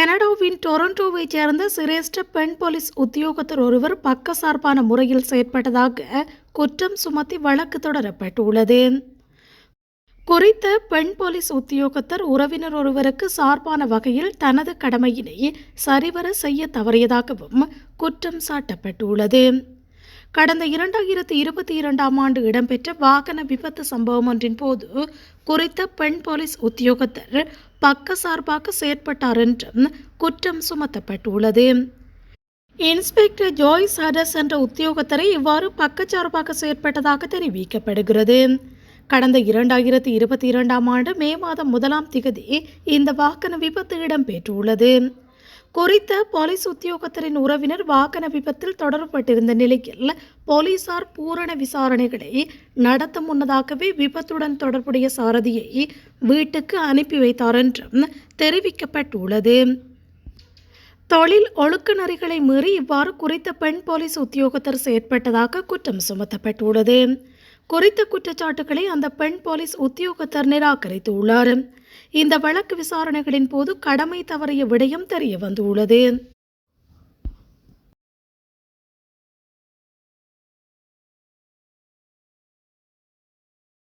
கனடாவின் டொரண்டோவைச் சேர்ந்த சிரேஷ்ட பெண் போலீஸ் உத்தியோகத்தர் ஒருவர் பக்கசார்பான முறையில் செயற்பட்டதாக குற்றம் சுமத்தி வழக்கு தொடரப்பட்டுள்ளது. குறித்த பெண் போலீஸ் உத்தியோகத்தர் உறவினர் ஒருவருக்கு சார்பான வகையில் தனது கடமையினை சரிவர செய்ய தவறியதாகவும் குற்றம் சாட்டப்பட்டுள்ளது. கடந்த இரண்டாயிரத்தி இருபத்தி இரண்டாம் ஆண்டு இடம்பெற்ற வாகன விபத்து சம்பவம் ஒன்றின் போது குறித்த பெண் போலீஸ் உத்தியோகத்தர் பக்கசார்பாக செயற்பட்டார் என்றும் குற்றம் சுமத்தப்பட்டுள்ளது. இன்ஸ்பெக்டர் ஜாய்ஸ் ஹடஸ் என்ற உத்தியோகத்தரை இவ்வாறு பக்கச்சார்பாக செயற்பட்டதாக தெரிவிக்கப்படுகிறது. கடந்த இரண்டாயிரத்தி இருபத்தி இரண்டாம் ஆண்டு மே மாதம் முதலாம் திகதி இந்த வாகன விபத்து இடம்பெற்றுள்ளது. குறித்த போலீஸ் உத்தியோகத்தரின் உறவினர் வாகன விபத்தில் தொடரப்பட்டிருந்த நிலையில் போலீசார் பூரண விசாரணைகளை நடத்த முன்னதாகவே விபத்துடன் தொடர்புடைய சாரதியை வீட்டுக்கு அனுப்பி வைத்தார் என்றும் தெரிவிக்கப்பட்டுள்ளது. தொழில் ஒழுக்க நெறிகளை மீறி இவ்வாறு குறித்த பெண் போலீஸ் உத்தியோகத்தர் செயற்பட்டதாக குற்றம் சுமத்தப்பட்டுள்ளது. குறித்த குற்றச்சாட்டுகளை அந்த பெண் போலீஸ் உத்தியோகத்தர் நிராகரித்துள்ளார் இந்த வழக்கு விசாரணைகளின் போது கடமை தவறிய விடயம் தெரிய வந்துள்ளது.